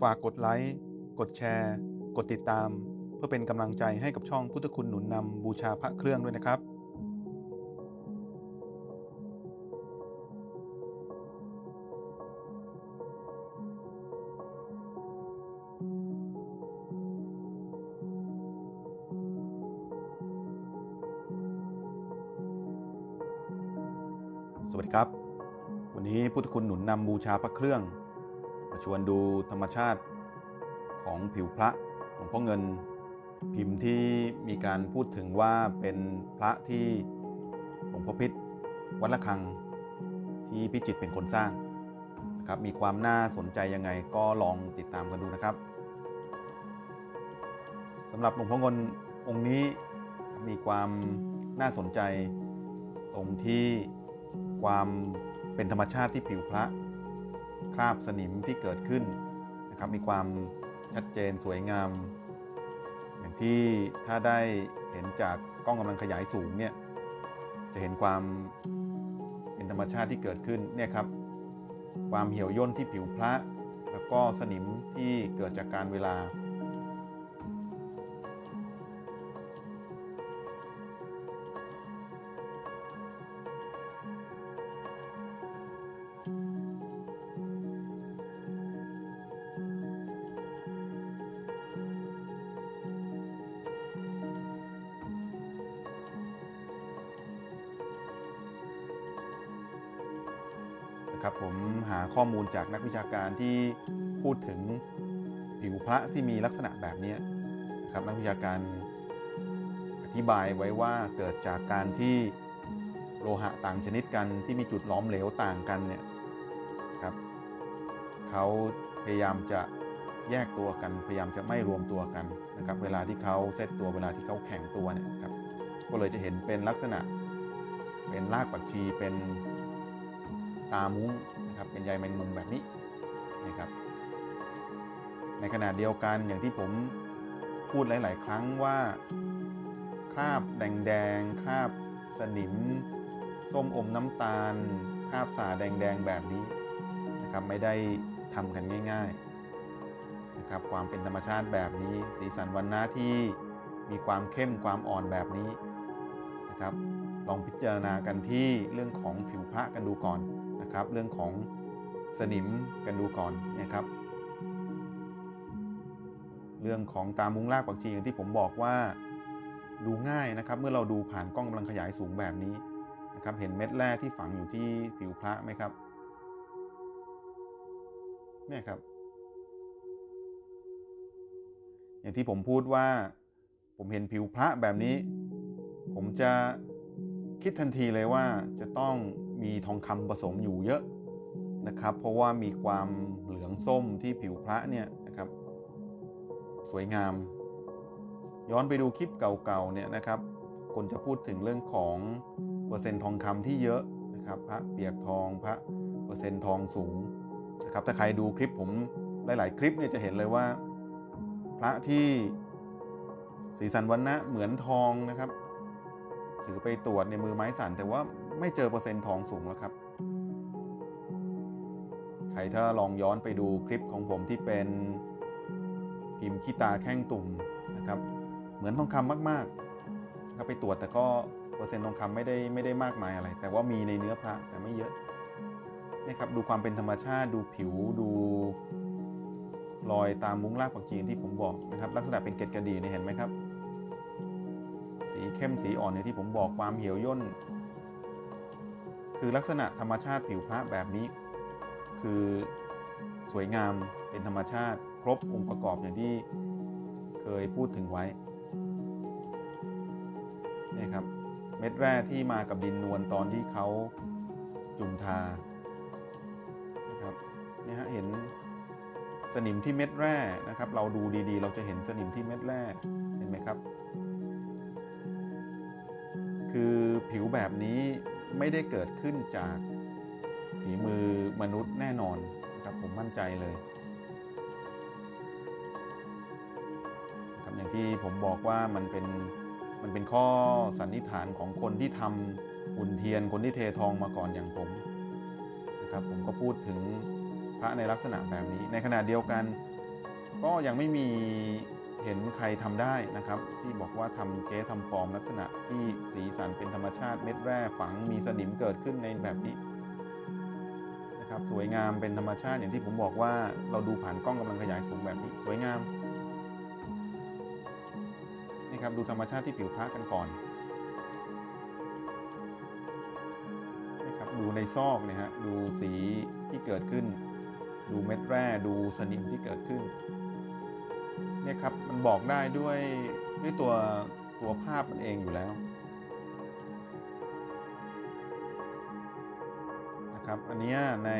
ฝากกดไลค์ กดแชร์ กดติดตาม เพื่อเป็นกำลังใจให้กับช่องพุทธคุณหนุนนำบูชาพระเครื่องด้วยนะครับสวัสดีครับ วันนี้พุทธคุณหนุนนำบูชาพระเครื่องาชวนดูธรรมชาติของผิวพระหลวงพ่อเงินพิมพ์ที่มีการพูดถึงว่าเป็นพระที่หลวงพ่อพิษวัดละคังที่พิจิตเป็นคนสร้างนะครับมีความน่าสนใจยังไงก็ลองติดตามกันดูนะครับสำหรับหลวงพ่อเงินองค์นี้มีความน่าสนใจตรงที่ความเป็นธรรมชาติที่ผิวพระ คราบสนิมที่เกิดขึ้นนะครับมีความชัดเจนสวยงาม อย่างที่ถ้าได้เห็นจากกล้องกำลังขยายสูงเนี่ยจะเห็นความเป็นธรรมชาติที่เกิดขึ้นเนี่ยครับความเหี่ยวย่นที่ผิวพระ แล้วก็สนิมที่เกิดจากการเวลา ข้อมูลจากนักวิชาการที่พูดถึงผิวพระที่มีลักษณะแบบนี้นะครับนักวิชาการอธิบายไว้ว่าเกิดจากการที่โลหะต่างชนิดกันที่มีจุดหลอมเหลวต่างกันเนี่ยครับเขาพยายามจะแยกตัวกันพยายามจะไม่รวมตัวกันนะครับเวลาที่เขาเซตตัวเวลาที่เขาแข่งตัวเนี่ยครับก็เลยจะเห็นเป็นลักษณะเป็นรากปักชีเป็นตามุ้ง นะครับเป็นใยแมงมุมแบบนี้นะครับ ในขณะเดียวกันอย่างที่ผมพูดหลาย ๆ ครั้งว่าคราบแดงๆคราบสนิม ส้มอมน้ำตาลคราบสาแดง ๆ แบบนี้นะครับไม่ได้ทำกันง่าย ๆนะครับ ความเป็นธรรมชาติแบบนี้ สีสันวันนะที่มีความเข้มความอ่อนแบบนี้นะครับ ลองพิจารณากันที่เรื่องของผิวพระกันดูก่อน นะครับ เรื่องของสนิมกันดูก่อนนะครับ เรื่องของตามุ้งรากปักชีอย่างที่ผมบอกว่าดูง่ายนะครับ เมื่อเราดูผ่านกล้องกำลังขยายสูงแบบนี้นะครับ เห็นเม็ดแร่ที่ฝังอยู่ที่ผิวพระไหมครับเนี่ยครับ อย่างที่ผมพูดว่า ผมเห็นผิวพระแบบนี้ ผมจะคิดทันทีเลยว่าจะต้อง มีทองคำผสมอยู่เยอะนะครับ เพราะว่ามีความเหลืองส้มที่ผิวพระเนี่ยนะครับ สวยงาม ย้อนไปดูคลิปเก่าๆเนี่ยนะครับ คนจะพูดถึงเรื่องของเปอร์เซ็นต์ทองคำที่เยอะนะครับพระเปียกทองพระเปอร์เซ็นต์ทองสูงนะครับถ้าใครดูคลิปผมหลาย ๆ คลิปเนี่ยจะเห็นเลยว่า พระที่สีสันวันนะเหมือนทองนะครับถือไปตรวจในมือไม้สั่นแต่ว่า ไม่เจอเปอร์เซ็นต์ทองสูงแล้วครับ ใครถ้าลองย้อนไปดูคลิปของผมที่เป็นพิมพ์ขี้ตาแข้งตุ่มนะครับ เหมือนทองคำมากๆครับไปตรวจแต่ก็เปอร์เซ็นต์ทองคำไม่ได้ไม่ได้มากมายอะไร แต่ว่ามีในเนื้อพระแต่ไม่เยอะนี่ครับดูความเป็นธรรมชาติดูผิวดูรอยตามมุ้งรากปักจีนที่ผมบอกนะครับ ลักษณะเป็นเกล็ดกระดีเนี่เห็นไหมครับ สีเข้มสีอ่อนเนี่ยที่ผมบอกความเหี่ยวย่น คือลักษณะธรรมชาติผิวพระแบบนี้ คือสวยงามเป็นธรรมชาติครบองค์ประกอบอย่างที่เคยพูดถึงไว้นี่ครับเม็ดแร่ที่มากับดินนวลตอนที่เขาจุ่มทานะครับนี่ฮะเห็นสนิมที่เม็ดแร่นะครับ เราดูดีๆ เราจะเห็นสนิมที่เม็ดแร่เห็นไหมครับ คือผิวแบบนี้ ไม่ได้เกิดขึ้นจากฝีมือมนุษย์แน่นอนครับผมมั่นใจเลยครับอย่างที่ผมบอกว่ามันเป็นมันเป็นข้อสันนิษฐานของคนที่ทำหุ่นเทียนคนที่เททองมาก่อนอย่างผมนะครับผมก็พูดถึงพระในลักษณะแบบนี้ ในขณะเดียวกัน ก็ยังไม่มี เห็นใครทำได้นะครับ ที่บอกว่าทำเก๊ทำปลอมลักษณะที่สีสันเป็นธรรมชาติเม็ดแร่ฝังมีสนิมเกิดขึ้นในแบบนี้นะครับสวยงามเป็นธรรมชาติอย่างที่ผมบอกว่าเราดูผ่านกล้องกำลังขยายสูงแบบนี้สวยงามนี่ครับดูธรรมชาติที่ผิวพระกันก่อนนี่ครับดูในซอกเนี่ยฮะดูสีที่เกิดขึ้น ดูเม็ดแร่ดูสนิมที่เกิดขึ้นเนี่ยครับ บอกได้ด้วยด้วยตัวตัวภาพมันเองอยู่แล้วนะครับอันนี้ใน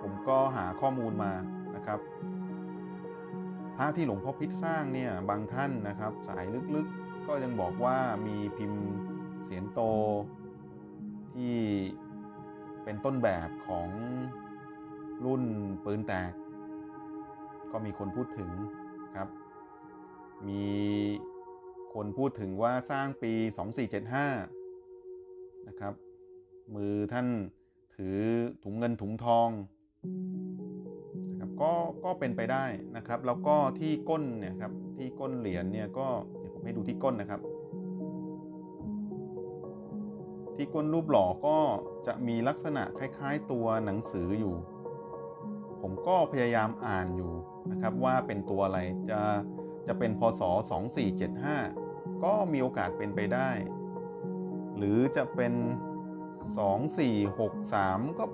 ผมก็หาข้อมูลมานะครับพระที่หลวงพ่อพิษสร้างเนี่ยบางท่านนะครับ สายลึกๆก็ยังบอกว่ามีพิมพ์เสียนโตที่เป็นต้นแบบของรุ่นปืนแตก ก็มีคนพูดถึง มีคนพูดถึงว่าสร้างปี 2475 นะครับ มือท่านถือถุงเงินถุงทองนะครับก็ก็เป็นไปได้นะครับ แล้วก็ที่ก้นเนี่ยครับที่ก้นเหรียญเนี่ยก็เดี๋ยวผมให้ดูที่ก้นนะครับ ที่ก้นรูปหล่อก็จะมีลักษณะคล้าย ๆ ตัวหนังสืออยู่ ผมก็พยายามอ่านอยู่นะครับว่าเป็นตัวอะไรจะ จะเป็นพศ 2475 ก็มีโอกาสเป็นไปได้ หรือจะเป็น 2463 ก็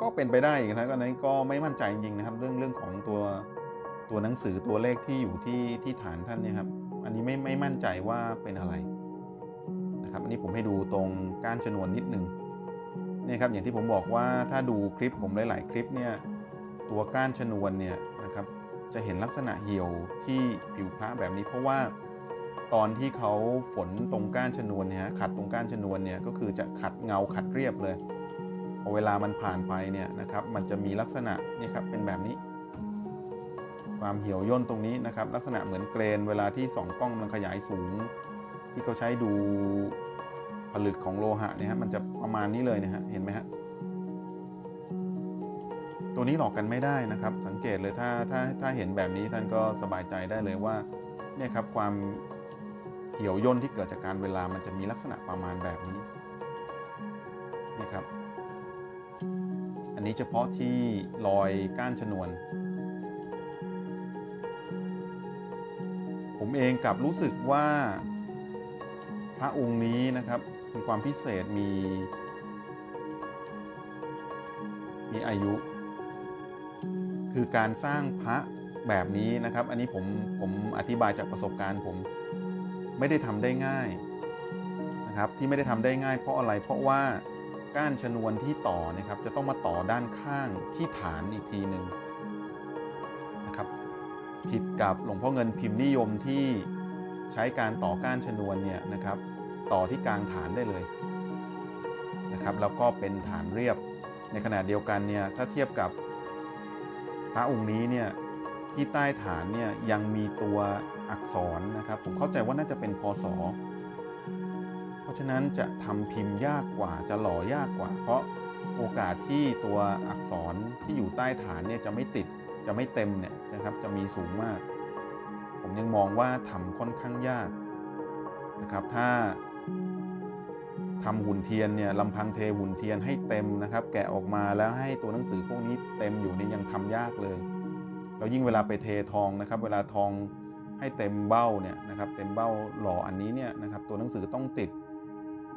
ก็เป็นไปได้อีกนะก็นั้นก็ไม่มั่นใจจริงๆนะครับ เรื่องเรื่องของตัวตัวหนังสือตัวเลขที่อยู่ที่ที่ฐานท่านเนี่ยครับ อันนี้ไม่ไม่มั่นใจว่าเป็นอะไรนะครับ อันนี้ผมให้ดูตรงก้านชนวนนิดนึงเนี่ยครับอย่างที่ผมบอกว่าถ้าดูคลิปผมหลาย ๆ คลิปเนี่ยตัวก้านชนวนเนี่ย จะเห็นลักษณะเหี่ยวที่ผิวพระแบบนี้ เพราะว่าตอนที่เขาฝนตรงก้านชนวนเนี่ยขัดตรงก้านชนวนเนี่ยก็คือจะขัดเงาขัดเรียบเลยพอเวลามันผ่านไปเนี่ยนะครับ มันจะมีลักษณะนี่ครับเป็นแบบนี้ ความเหี่ยวย่นตรงนี้นะครับ ลักษณะเหมือนเกรนเวลาที่สองกล้องมันขยายสูง ที่เขาใช้ดูผลึกของโลหะเนี่ยฮะมันจะประมาณนี้เลยนะฮะเห็นไหมฮะ ตัวนี้หลอกกันไม่ได้นะครับ สังเกตเลยถ้าถ้าถ้าเห็นแบบนี้ท่านก็สบายใจได้เลยว่าเนี่ยครับความเหี่ยวย่นที่เกิดจากการเวลามันจะมีลักษณะประมาณแบบนี้นี่ครับ อันนี้เฉพาะที่รอยก้านชนวน ผมเองกลับรู้สึกว่าพระองค์นี้นะครับมีความพิเศษมี มีอายุ คือการสร้างพระแบบนี้นะครับ อันนี้ผมผมอธิบายจากประสบการณ์ผมไม่ได้ทำได้ง่ายนะครับที่ไม่ได้ทำได้ง่าย เพราะอะไรเพราะว่าก้านชนวนที่ต่อนะครับจะต้องมาต่อด้านข้างที่ฐานอีกทีหนึ่งนะครับผิดกับหลวงพ่อเงินพิมพ์นิยมที่ใช้การต่อก้านชนวนเนี่ยนะครับต่อที่กลางฐานได้เลยนะครับแล้วก็เป็นฐานเรียบในขณะเดียวกันเนี่ยถ้าเทียบกับ พระองค์นี้เนี่ยที่ใต้ฐานเนี่ยยังมีตัวอักษรนะครับ ผมเข้าใจว่าน่าจะเป็นพศเพราะฉะนั้นจะทำพิมพ์ยากกว่าจะหล่อยากกว่า เพราะโอกาสที่ตัวอักษรที่อยู่ใต้ฐานเนี่ยจะไม่ติดจะไม่เต็มเนี่ยนะครับจะมีสูงมาก ผมยังมองว่าทำค่อนข้างยากนะครับ ถ้า ทำหุ่นเทียนเนี่ยลำพังเทหุ่นเทียนให้เต็มนะครับ แกะออกมาแล้วให้ตัวหนังสือพวกนี้เต็มอยู่นี่ยังทำยากเลยแล้วยิ่งเวลาไปเททองนะครับ เวลาทองให้เต็มเบ้าเนี่ยนะครับ เต็มเบ้าหล่ออันนี้เนี่ยนะครับ ตัวหนังสือต้องติด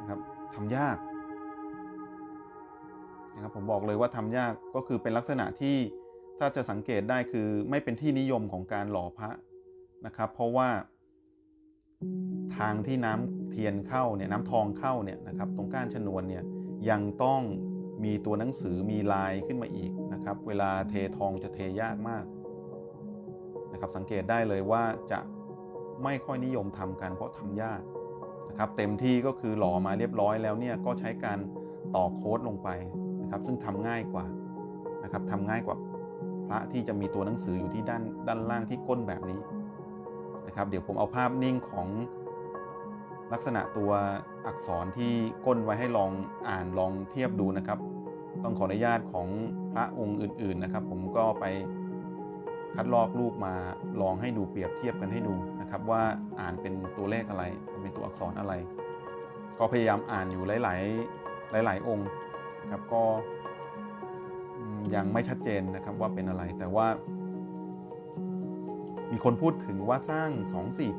นะครับทำยากนะครับผมบอกเลยว่าทำยากก็คือเป็นลักษณะที่ถ้าจะสังเกตได้คือไม่เป็นที่นิยมของการหล่อพระนะครับ เพราะว่า ทางที่น้ำเทียนเข้าเนี่ยน้ำทองเข้าเนี่ยนะครับตรงก้านชนวนเนี่ยยังต้องมีตัวหนังสือมีลายขึ้นมาอีกนะครับ เวลาเททองจะเทยากมากนะครับ สังเกตได้เลยว่าจะไม่ค่อยนิยมทำกันเพราะทำยากนะครับ เต็มที่ก็คือหล่อมาเรียบร้อยแล้วเนี่ยก็ใช้การต่อโค้ดลงไปนะครับ ซึ่งทำง่ายกว่านะครับทำง่ายกว่าพระที่จะมีตัวหนังสืออยู่ที่ด้านด้านล่างที่ก้นแบบนี้ นะครับ เดี๋ยวผมเอาภาพนิ่งของลักษณะตัวอักษรที่ก้นไว้ให้ลองอ่านลองเทียบดูนะครับ ต้องขออนุญาตของพระองค์อื่น ๆนะครับ ผมก็ไปคัดลอกรูปมาลองให้ดูเปรียบเทียบกันให้ดูนะครับ ว่าอ่านเป็นตัวเลขอะไรเป็นตัวอักษรอะไร ก็พยายามอ่านอยู่หลาย ๆ หลาย ๆ องค์นะครับก็ยังไม่ชัดเจนนะครับว่าเป็นอะไรแต่ว่า มีคนพูดถึงว่าสร้าง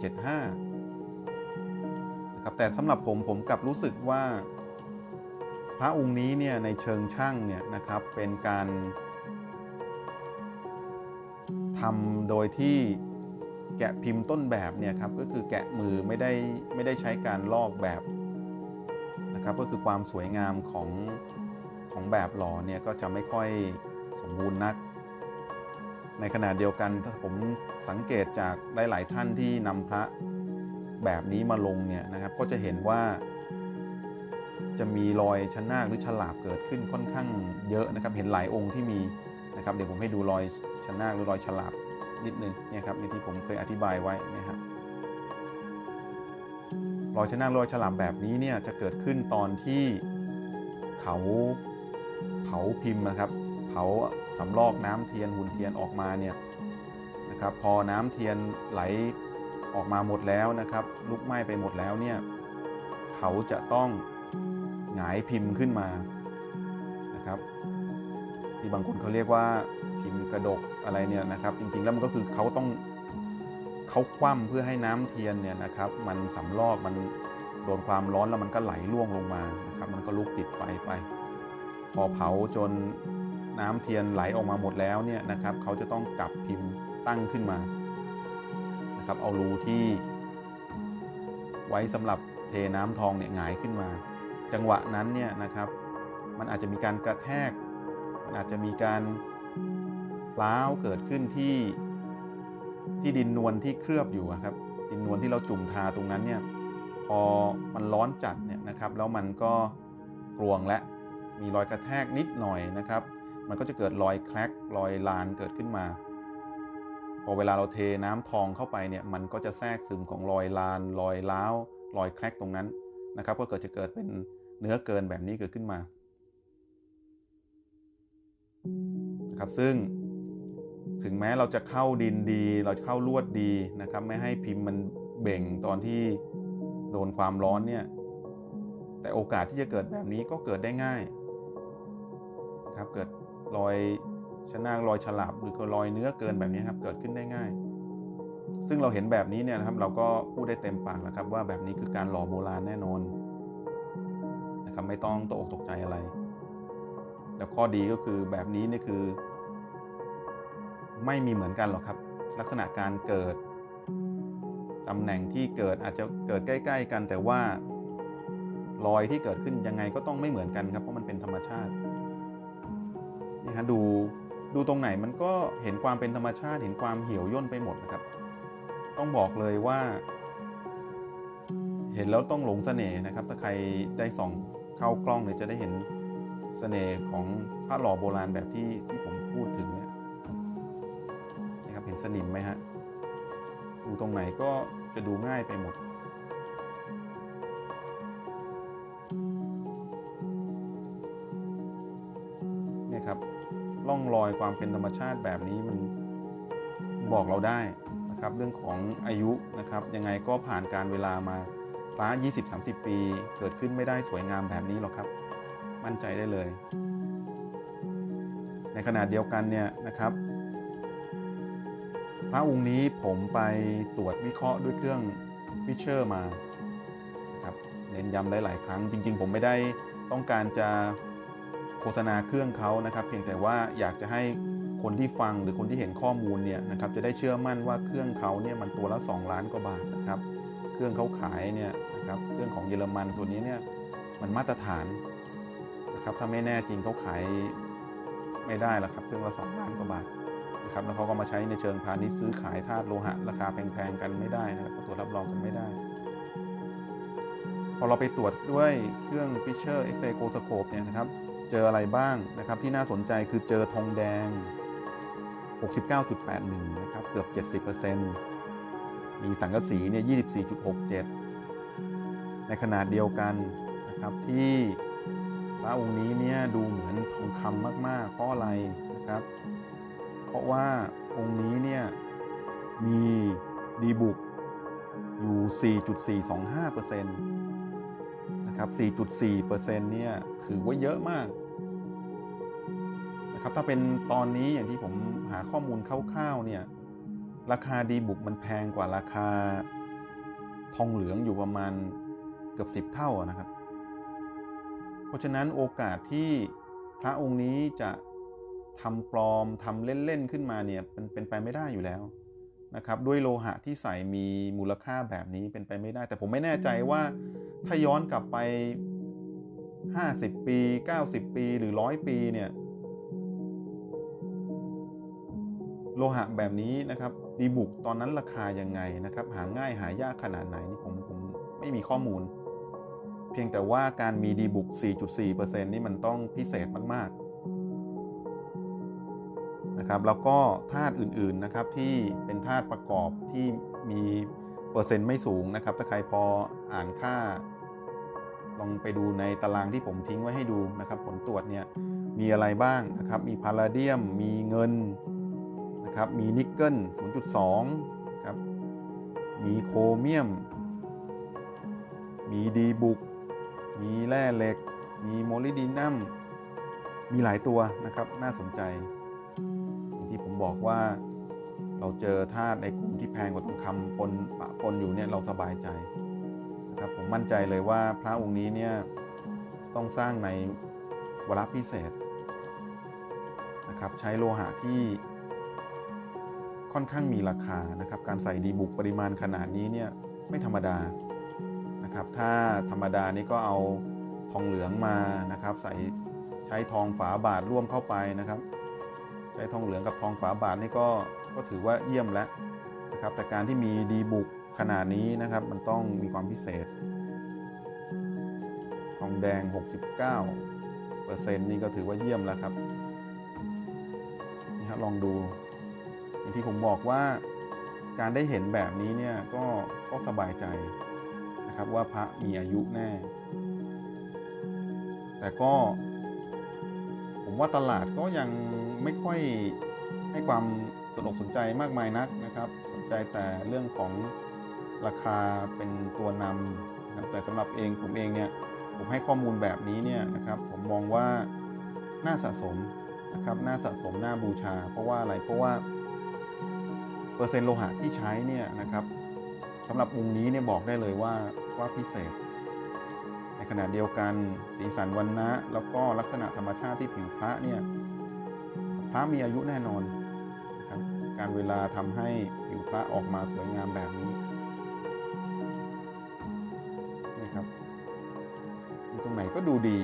2475นะครับแต่สำหรับผมผมกลับรู้สึกว่า พระองค์นี้เนี่ยในเชิงช่างเนี่ยนะครับเป็นการทำโดยที่แกะพิมพ์ต้นแบบเนี่ยครับก็คือแกะมือไม่ได้ไม่ได้ใช้การลอกแบบนะครับก็คือความสวยงามของของแบบหล่อเนี่ยก็จะไม่ค่อยสมบูรณ์นัก ในขณะเดียวกันถ้าผมสังเกตจากหลาย ๆ ท่านที่นำพระแบบนี้มาลงเนี่ยนะครับ ก็จะเห็นว่า จะมีรอยชนาคหรือฉลาบเกิดขึ้นค่อนข้างเยอะนะครับ เห็นหลายองค์ที่มีนะครับเดี๋ยวผมให้ดูรอยชนาคหรือรอยฉลาบนิดนึงเนี่ยครับในที่ผมเคยอธิบายไว้นะครับรอยชนาครอยฉลาบแบบนี้เนี่ยจะเกิดขึ้นตอนที่เขาเผาพิมพ์นะครับเผา สำลอกน้ำเทียนหุ่นเทียนออกมาเนี่ยนะครับพอน้ำเทียนไหลออกมาหมดแล้วนะครับ ลุกไหม้ไปหมดแล้วเนี่ยเขาจะต้องหงายพิมพ์ขึ้นมานะครับ ที่บางคนเขาเรียกว่าพิมพ์กระดกอะไรเนี่ยนะครับ จริงๆแล้วมันก็คือเขาต้องเขาคว่ำเพื่อให้น้ำเทียนเนี่ยนะครับ มันสำลอกมันโดนความร้อนแล้วมันก็ไหลล่วงลงมานะครับ มันก็ลุกติดไฟไป พอเผาจน น้ำเทียนไหลออกมาหมดแล้วเนี่ยนะครับเขาจะต้องกลับพิมพ์ตั้งขึ้นมานะครับเอารูที่ไว้สำหรับเทน้ำทองเนี่ยหงายขึ้นมา จังหวะนั้นเนี่ยนะครับ มันอาจจะมีการกระแทก มันอาจจะมีการล้าวเกิดขึ้นที่ที่ดินนวลที่เคลือบอยู่ครับดินนวลที่เราจุ่มทาตรงนั้นเนี่ยพอมันร้อนจัดเนี่ยนะครับ แล้วมันก็กรวงและมีรอยกระแทกนิดหน่อยนะครับ มันก็จะเกิดรอยแคลกรอยลานเกิดขึ้นมา พอเวลาเราเทน้ำทองเข้าไปเนี่ยมันก็จะแทรกซึมของรอยลานรอยล้าวรอยแคลกตรงนั้นนะครับ ก็เกิดจะเกิดเป็นเนื้อเกินแบบนี้เกิดขึ้นมานะครับซึ่งถึงแม้เราจะเข้าดินดี เราจะเข้าลวดดีนะครับ ไม่ให้พิมพ์มันเบ่งตอนที่โดนความร้อนเนี่ยแต่โอกาสที่จะเกิดแบบนี้ก็เกิดได้ง่ายครับเกิด รอยชนากรอยฉลาบหรือรอยเนื้อเกินแบบนี้ครับเกิดขึ้นได้ง่าย ซึ่งเราเห็นแบบนี้เนี่ยนะครับ เราก็พูดได้เต็มปากแล้วครับ ว่าแบบนี้คือการหล่อโบราณแน่นอนนะครับไม่ต้องตกอกตกใจอะไร แล้วข้อดีก็คือแบบนี้นี่คือ ไม่มีเหมือนกันหรอกครับ ลักษณะการเกิดตำแหน่งที่เกิดอาจจะเกิดใกล้ ๆ กันแต่ว่ารอยที่เกิดขึ้นยังไงก็ต้องไม่เหมือนกันครับเพราะมันเป็นธรรมชาติ นี่ฮะดูดูตรงไหนมันก็เห็นความเป็นธรรมชาติเห็นความเหี่ยวย่นไปหมดนะครับ ต้องบอกเลยว่า เห็นแล้วต้องหลงเสน่ห์นะครับ ถ้าใครได้ส่องเข้ากล้องเนี่ยจะได้เห็นเสน่ห์ของพระหล่อโบราณแบบที่ที่ผมพูดถึงเนี่ยนะครับเห็นสนิมไหมฮะดูตรงไหนก็จะดูง่ายไปหมด องรอยความเป็นธรรมชาติแบบนี้มันบอกเราได้นะครับ เรื่องของอายุนะครับ ยังไงก็ผ่านการเวลามาพระ20-30 ปี เกิดขึ้นไม่ได้สวยงามแบบนี้หรอกครับ มั่นใจได้เลย ในขณะเดียวกันเนี่ยนะครับ พระองค์นี้ผมไปตรวจวิเคราะห์ด้วยเครื่องฟิชเชอร์มานะครับเน้นย้ำหลาย ๆ ครั้งจริง ๆ ผมไม่ได้ต้องการจะ โฆษณาเครื่องเขานะครับเพียงแต่ว่าอยากจะให้คนที่ฟังหรือคนที่เห็นข้อมูลเนี่ยนะครับจะได้เชื่อมั่นว่าเครื่องเขาเนี่ยมันตัวละ 2 ล้านกว่าบาทนะครับเครื่องเขาขายเนี่ยนะครับเครื่องของเยอรมันตัวนี้เนี่ยมันมาตรฐานนะครับถ้าไม่แน่จริงเขาขายไม่ได้ละครับเครื่องละ 2 ล้านกว่าบาทนะครับแล้วเขาก็มาใช้ในเชิงพาณิชย์ซื้อขายธาตุโลหะราคาแพงๆกันไม่ได้นะครับตัวรับรองกันไม่ได้พอเราไปตรวจด้วยเครื่อง Fisher X-ray Go-Scope เนี่ยนะครับ เจออะไรบ้างนะครับ ที่น่าสนใจคือเจอทองแดง 69.81 นะครับ เกือบ 70%มีสังกะสีเนี่ย 24.67 ในขนาดเดียวกันนะครับที่พระองค์นี้เนี่ยดูเหมือนทองคำมากๆเพราะอะไรนะครับ เพราะว่าองค์นี้เนี่ยมีดีบุกอยู่ 4.425%นะครับ 4.4%เนี่ยถือว่าเยอะมาก นะครับถ้าเป็นตอนนี้อย่างที่ผมหาข้อมูลคร่าวๆเนี่ยราคาดีบุกมันแพงกว่าราคาทองเหลืองอยู่ประมาณเกือบ10เท่านะครับ เพราะฉะนั้นโอกาสที่พระองค์นี้จะทำปลอมทำเล่น ๆ ขึ้นมาเนี่ยเป็นเป็นไปไม่ได้อยู่แล้วนะครับ ด้วยโลหะที่ใส่มีมูลค่าแบบนี้เป็นไปไม่ได้ แต่ผมไม่แน่ใจว่าถ้าย้อนกลับไป 50 ปี 90 ปีหรือ 100 ปีเนี่ย โลหะแบบนี้นะครับดีบุกตอนนั้นราคายังไงนะครับ หาง่ายหายากขนาดไหนนี่ผมผมไม่มีข้อมูล เพียงแต่ว่าการมีดีบุก 4.4%นี่มันต้องพิเศษมากๆนะครับแล้วก็ธาตุอื่นๆนะครับที่เป็นธาตุประกอบที่มีเปอร์เซ็นต์ไม่สูงนะครับ ถ้าใครพออ่านค่า ลองไปดูในตารางที่ผมทิ้งไว้ให้ดูนะครับ ผลตรวจเนี่ยมีอะไรบ้างนะครับ มีพาราเดียม มีเงิน ครับ มีนิกเกิล 0.2 ครับ มีโครเมียม มีดีบุก มีแร่เหล็ก มีโมลิดีนัม มีหลายตัวนะครับ น่าสนใจ อย่างที่ผมบอกว่าเราเจอธาตุในกลุ่มที่แพงกว่าทองคำปนปะปนอยู่เนี่ยเราสบายใจนะครับผมมั่นใจเลยว่าพระองค์นี้เนี่ยต้องสร้างในวาระพิเศษนะครับใช้โลหะที่ ค่อนข้างมีราคานะครับ การใส่ดีบุกปริมาณขนาดนี้เนี่ยไม่ธรรมดานะครับ ถ้าธรรมดานี่ก็เอาทองเหลืองมานะครับ ใส่ใช้ทองฝาบาทร่วมเข้าไปนะครับ ใช้ทองเหลืองกับทองฝาบาทนี่ก็ก็ถือว่าเยี่ยมแล้วนะครับ แต่การที่มีดีบุกขนาดนี้นะครับ มันต้องมีความพิเศษ ทองแดง 69เปอร์เซ็นต์นี่ก็ถือว่าเยี่ยมแล้วครับนี่ครับลองดู อย่างที่ผมบอกว่าการได้เห็นแบบนี้เนี่ยก็ก็สบายใจนะครับว่าพระมีอายุแน่ แต่ก็ ผมว่าตลาดก็ยังไม่ค่อยให้ความสนอกสนใจมากมายนักนะครับ สนใจแต่เรื่องของราคาเป็นตัวนำนะครับแต่สำหรับเองผมเองเนี่ยผมให้ข้อมูลแบบนี้เนี่ยนะครับ ผมมองว่าน่าสะสมนะครับน่าสะสมน่าบูชา เพราะว่าอะไรเพราะว่า อร์เซ็นต์โลหะที่ใช้เนี่ยนะครับสำหรับองค์นี้เนี่ยบอกได้เลยว่าว่าพิเศษ ในขณะเดียวกันสีสันวันนะแล้วก็ลักษณะธรรมชาติที่ผิวพระเนี่ยพระมีอายุแน่นอนนะครับการเวลาทำให้ผิวพระออกมาสวยงามแบบนี้นี่ครับอยู่ตรงไหนก็ดูดี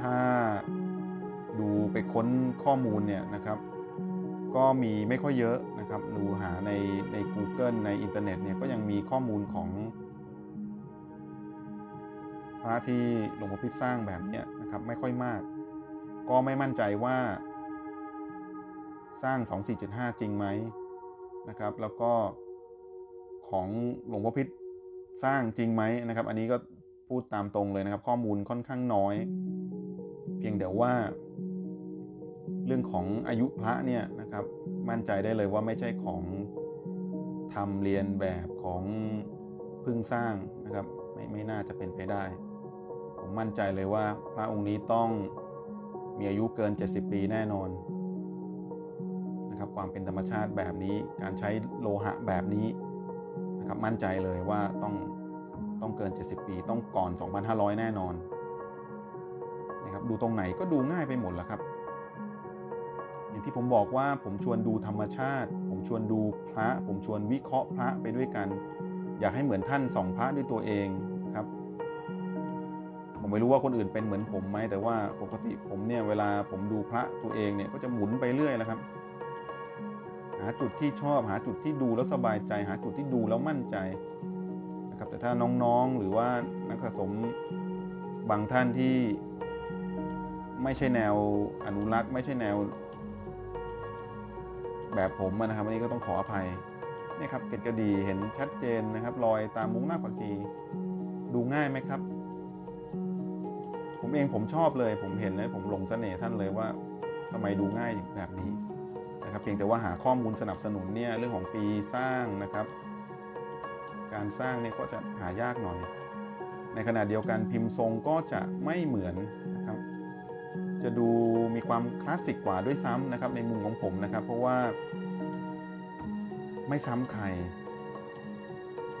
ถ้า ไปค้นข้อมูลเนี่ยนะครับ ก็มีไม่ค่อยเยอะนะครับดูหาในใน Google ในอินเทอร์เน็ตเนี่ยก็ยังมีข้อมูลของ พระที่หลวงพ่อพิษสร้างแบบเนี้ยนะครับไม่ค่อยมาก ก็ไม่มั่นใจว่า สร้าง 2475 จริงไหมนะครับ แล้วก็ของหลวงพ่อพิษสร้างจริงไหมนะครับ อันนี้ก็พูดตามตรงเลยนะครับ ข้อมูลค่อนข้างน้อย เพียงแต่ว่า เรื่องของอายุพระเนี่ยนะครับมั่นใจได้เลยว่าไม่ใช่ของทำเรียนแบบของพึ่งสร้างนะครับไม่ไม่น่าจะเป็นไปได้ ผมมั่นใจเลยว่าพระองค์นี้ต้องมีอายุเกิน 70 ปีแน่นอนนะครับความเป็นธรรมชาติแบบนี้การใช้โลหะแบบนี้นะครับมั่นใจเลยว่าต้องต้องเกิน 70 ปีต้องก่อน 2,500 แน่นอนนะครับดูตรงไหนก็ดูง่ายไปหมดแล้วครับ อย่างที่ผมบอกว่าผมชวนดูธรรมชาติ ผมชวนดูพระ ผมชวนวิเคราะห์พระไปด้วยกัน อยากให้เหมือนท่านส่องพระด้วยตัวเองครับ ผมไม่รู้ว่าคนอื่นเป็นเหมือนผมไหมแต่ว่าปกติผมเนี่ยเวลาผมดูพระตัวเองเนี่ยก็จะหมุนไปเรื่อยแล้วครับ หาจุดที่ชอบหาจุดที่ดูแล้วสบายใจ หาจุดที่ดูแล้วมั่นใจนะครับแต่ถ้าน้องๆหรือว่านักสะสมบางท่านที่ไม่ใช่แนวอนุรักษ์ ไม่ใช่แนว แบบผมนะครับอันนี้ก็ต้องขออภัยนี่ครับเกล็ดกระดีเห็นชัดเจนนะครับรอยตามมุ้งหน้าผักชีดูง่ายไหมครับ ผมเองผมชอบเลย ผมเห็นเลยผมหลงเสน่ห์ท่านเลยว่าทำไมดูง่ายแบบนี้นะครับ เพียงแต่ว่าหาข้อมูลสนับสนุนเนี่ยเรื่องของปีสร้างนะครับ การสร้างเนี่ยก็จะหายากหน่อย ในขณะเดียวกันพิมพ์ทรงก็จะไม่เหมือน จะดูมีความคลาสสิกกว่าด้วยซ้ำนะครับ ในมุมของผมนะครับ เพราะว่าไม่ซ้ำใคร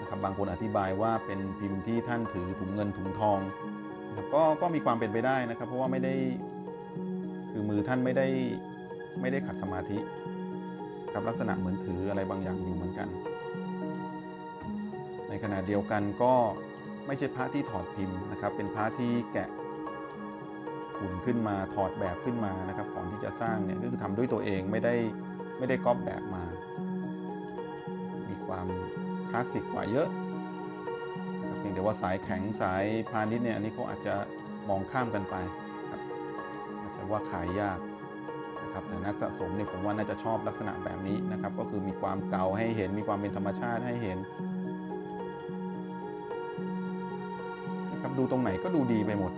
นะครับบางคนอธิบายว่าเป็นพิมพ์ที่ท่านถือถุงเงินถุงทองนะครับก็ก็มีความเป็นไปได้นะครับ เพราะว่าไม่ได้คือมือท่านไม่ได้ไม่ได้ขัดสมาธิครับลักษณะเหมือนถืออะไรบางอย่างอยู่เหมือนกัน ในขณะเดียวกันก็ไม่ใช่พระที่ถอดพิมพ์นะครับ เป็นพระที่แกะ หุ่นขึ้นมาถอดแบบขึ้นมานะครับก่อนที่จะสร้างเนี่ยก็คือทำด้วยตัวเองไม่ได้ไม่ได้ก๊อปแบบมา มีความคลาสสิกกว่าเยอะนะครับเพียงแต่ว่าสายแข็งสายพาณิชย์เนี่ยอันนี้เขาอาจจะมองข้ามกันไปครับอาจจะว่าขายยากนะครับแต่นักสะสมเนี่ยผมว่าน่าจะชอบลักษณะแบบนี้นะครับ ก็คือมีความเก่าให้เห็นมีความเป็นธรรมชาติให้เห็นนะครับดูตรงไหนก็ดูดีไปหมด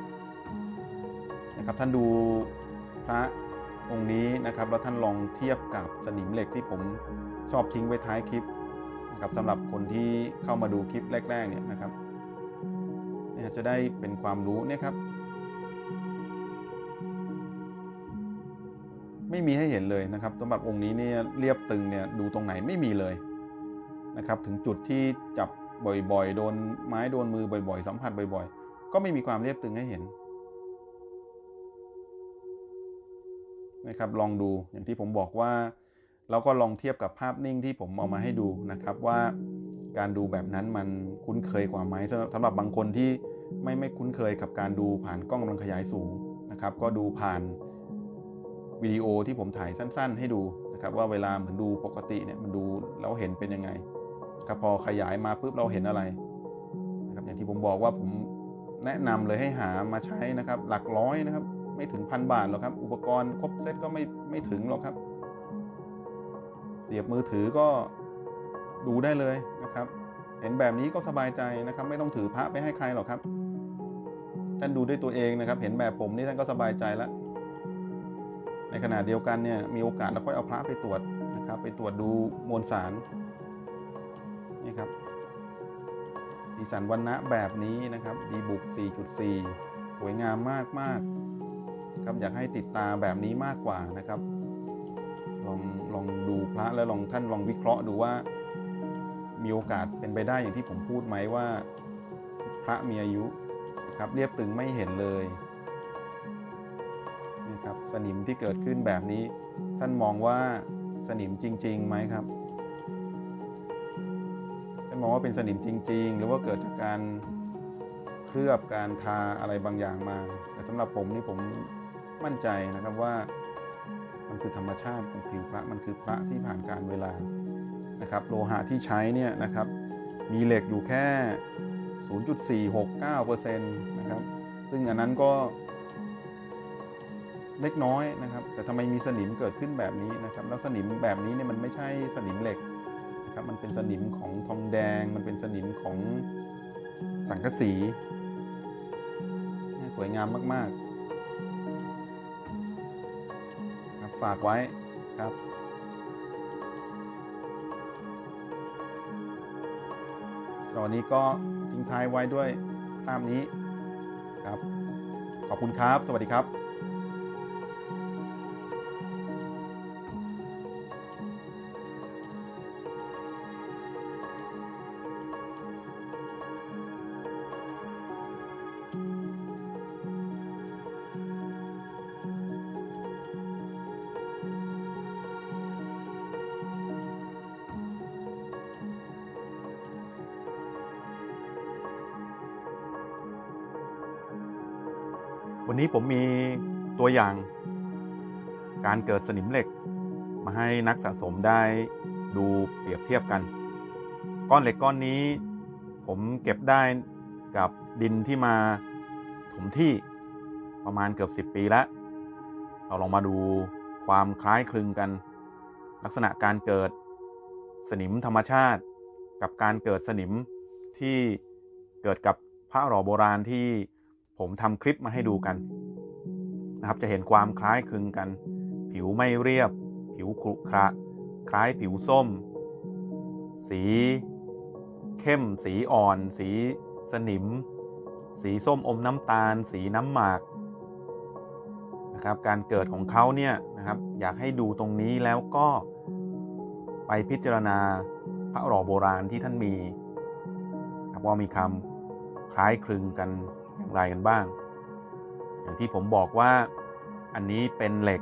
นะครับ ท่านดูพระองค์นี้นะครับแล้วท่านลองเทียบกับสนิมเหล็กที่ผมชอบทิ้งไว้ท้ายคลิปนะครับสำหรับคนที่เข้ามาดูคลิปแรก ๆ เนี่ยนะครับเนี่ยจะได้เป็นความรู้เนี่ยครับ ไม่มีให้เห็นเลยนะครับสำหรับองค์นี้เนี่ยเรียบตึงเนี่ยดูตรงไหนไม่มีเลยนะครับถึงจุดที่จับบ่อยๆ โดนไม้โดนมือบ่อย ๆ สัมผัสบ่อย ๆ ก็ไม่มีความเรียบตึงให้เห็น นะครับลองดูอย่างที่ผมบอกว่าเราก็ลองเทียบกับภาพนิ่งที่ผมเอามาให้ดูนะครับว่าการดูแบบนั้นมันคุ้นเคยกว่าไหมสำหรับสำหรับบางคนที่ไม่ไม่คุ้นเคยกับการดูผ่านกล้องกำลังขยายสูงนะครับ ก็ดูผ่านวิดีโอที่ผมถ่ายสั้น ๆ ให้ดูนะครับว่าเวลาเหมือนดูปกติเนี่ยมันดูแล้วเห็นเป็นยังไงครับพอขยายมาปุ๊บเราเห็นอะไรนะครับอย่างที่ผมบอกว่าผมแนะนำเลยให้หามาใช้นะครับ หลักร้อยนะครับ ไม่ถึงพันบาทหรอกครับ อุปกรณ์ครบเซตก็ไม่ไม่ถึงหรอกครับ เสียบมือถือก็ดูได้เลยนะครับ เห็นแบบนี้ก็สบายใจนะครับ ไม่ต้องถือพระไปให้ใครหรอกครับท่านดูด้วยตัวเองนะครับ เห็นแบบผมนี่ท่านก็สบายใจแล้วในขณะเดียวกันเนี่ยมีโอกาสเราค่อยเอาพระไปตรวจนะครับ ไปตรวจดูมวลสารนี่ครับสีสันวันณะแบบนี้นะครับดีบุก 4.4 สวยงามมากมาก ครับอยากให้ติดตาแบบนี้มากกว่านะครับ ลองลองดูพระแล้วลองท่านลองวิเคราะห์ดูว่า มีโอกาสเป็นไปได้อย่างที่ผมพูดไหมว่า พระมีอายุนะครับเรียบตึงไม่เห็นเลยนี่ครับสนิมที่เกิดขึ้นแบบนี้ ท่านมองว่าสนิมจริงๆไหมครับท่านมองว่าเป็นสนิมจริง ๆ หรือว่าเกิดจากการเคลือบการทาอะไรบางอย่างมา แต่สำหรับผมนี่ผม มั่นใจนะครับว่ามันคือธรรมชาติของผิวพระมันคือพระที่ผ่านการเวลานะครับโลหะที่ใช้เนี่ยนะครับมีเหล็กอยู่แค่ 0.469%นะครับซึ่งอันนั้นก็เล็กน้อยนะครับ แต่ทำไมมีสนิมเกิดขึ้นแบบนี้นะครับ แล้วสนิมแบบนี้เนี่ยมันไม่ใช่สนิมเหล็กนะครับ มันเป็นสนิมของทองแดง มันเป็นสนิมของสังกะสี สวยงามมาก ๆ ฝากไว้ครับสำหรับวันนี้ก็ทิ้งท้ายไว้ด้วยภาพนี้ครับ ขอบคุณครับ สวัสดีครับ วันนี้ผมมีตัวอย่างการเกิดสนิมเหล็ก มาให้นักสะสมได้ดูเปรียบเทียบกัน ก้อนเหล็กก้อนนี้ ผมเก็บได้กับดินที่มาถมที่ประมาณเกือบ 10 ปีแล้ว เราลองมาดูความคล้ายคลึงกัน ลักษณะการเกิดสนิมธรรมชาติ กับการเกิดสนิมที่เกิดกับพระหล่อโบราณที่ ผมทำคลิปมาให้ดูกันนะครับจะเห็นความคล้ายคลึงกัน ผิวไม่เรียบ ผิวขรุขระคล้ายผิวส้ม สี เข้ม สีอ่อน สีสนิม สีส้มอมน้ำตาล สีน้ำหมากนะครับการเกิดของเขาเนี่ยนะครับอยากให้ดูตรงนี้แล้วก็ไปพิจารณาพระหล่อโบราณที่ท่านมีครับว่ามีคำคล้ายคลึงกัน อย่างไรกันบ้าง อย่างที่ผมบอกว่าอันนี้เป็นเหล็ก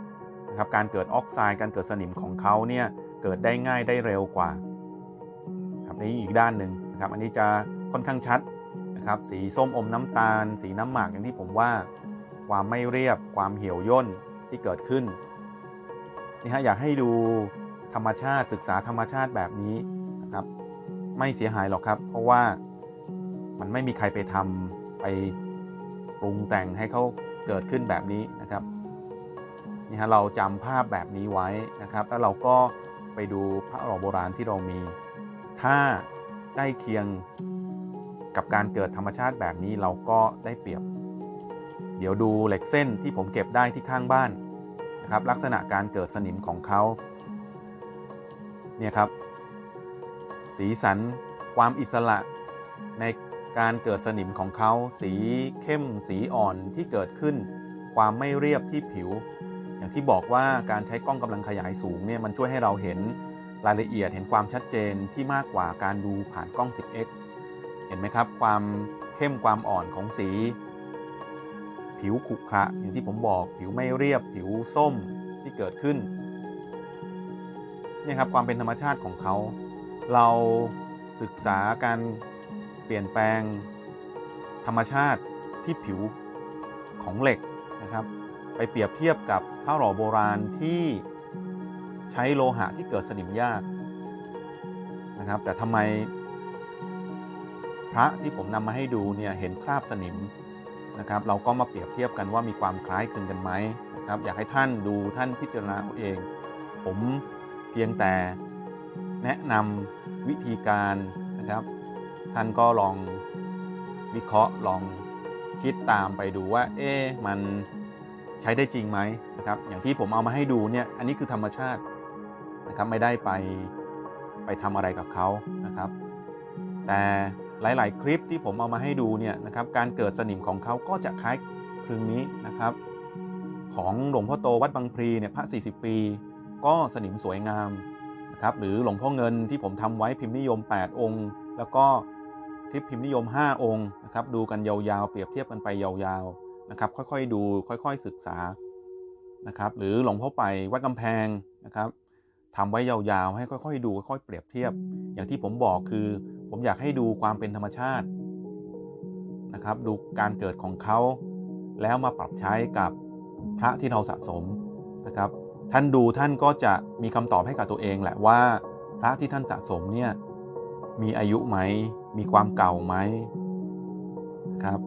นะครับการเกิดออกไซด์การเกิดสนิมของเขาเนี่ยเกิดได้ง่ายได้เร็วกว่าครับนี้อีกด้านหนึ่งนะครับ อันนี้จะค่อนข้างชัดนะครับ สีส้มอมน้ำตาล สีน้ำหมากอย่างที่ผมว่า ความไม่เรียบความเหี่ยวย่นที่เกิดขึ้นนี่ฮะอยากให้ดูธรรมชาติศึกษาธรรมชาติแบบนี้นะครับ ไม่เสียหายหรอกครับ เพราะว่ามันไม่มีใครไปทำไป ปรุงแต่งให้เขาเกิดขึ้นแบบนี้นะครับนี่ฮะเราจำภาพแบบนี้ไว้นะครับ แล้วเราก็ไปดูพระหล่อโบราณที่เรามี ถ้าใกล้เคียงกับการเกิดธรรมชาติแบบนี้เราก็ได้เปรียบ เดี๋ยวดูเหล็กเส้นที่ผมเก็บได้ที่ข้างบ้านนะครับ ลักษณะการเกิดสนิมของเขาเนี่ยครับ สีสันความอิสระใน การเกิดสนิมของเขาสีเข้มสีอ่อนที่เกิดขึ้น ความไม่เรียบที่ผิว อย่างที่บอกว่าการใช้กล้องกำลังขยายสูงเนี่ยมันช่วยให้เราเห็นรายละเอียดเห็นความชัดเจนที่มากกว่าการดูผ่านกล้อง 10x เห็นไหมครับ ความเข้มความอ่อนของสี ผิวขรุขระอย่างที่ผมบอกผิวไม่เรียบผิวส้มที่เกิดขึ้นนี่ครับความเป็นธรรมชาติของเขา เราศึกษาการ เปลี่ยนแปลงธรรมชาติที่ผิวของเหล็กนะครับ ไปเปรียบเทียบกับผ้าหล่อโบราณที่ใช้โลหะที่เกิดสนิมยากนะครับ แต่ทำไมพระที่ผมนำมาให้ดูเนี่ยเห็นคราบสนิมนะครับ เราก็มาเปรียบเทียบกันว่ามีความคล้ายคลึงกันไหมนะครับ อยากให้ท่านดูท่านพิจารณาเอาเองผมเพียงแต่แนะนำวิธีการนะครับ ท่านก็ลองวิเคราะห์ลองคิดตามไปดูว่า เอ๊ะมันใช้ได้จริงไหมนะครับ อย่างที่ผมเอามาให้ดูเนี่ยอันนี้คือธรรมชาตินะครับไม่ได้ไปไปทำอะไรกับเขานะครับ แต่หลาย ๆ คลิปที่ผมเอามาให้ดูเนี่ยนะครับการเกิดสนิมของเขาก็จะคล้ายคลึงนี้นะครับ ของหลวงพ่อโตวัดบางพลีเนี่ยพระ 40 ปี ก็สนิมสวยงามนะครับหรือหลวงพ่อเงินที่ผมทำไว้พิมพ์นิยม 8 องค์ แล้วก็ ลิปพิมพ์นิยม 5 องค์นะครับดูกันยาวๆ เปรียบเทียบกันไปยาวๆนะครับค่อยๆดูค่อยๆศึกษานะครับหรือหลงพ่อไปวัดกำแพงนะครับทำไว้ยาวๆ ให้ค่อยๆ ดูค่อยๆเปรียบเทียบ อย่างที่ผมบอกคือ ผมอยากให้ดูความเป็นธรรมชาตินะครับดูการเกิดของเขาแล้วมาปรับใช้กับพระที่เราสะสมนะครับ ท่านดูท่านก็จะมีคำตอบให้กับตัวเองแหละว่า พระที่ท่านสะสมเนี่ยมีอายุไหม มีความเก่าไหมครับ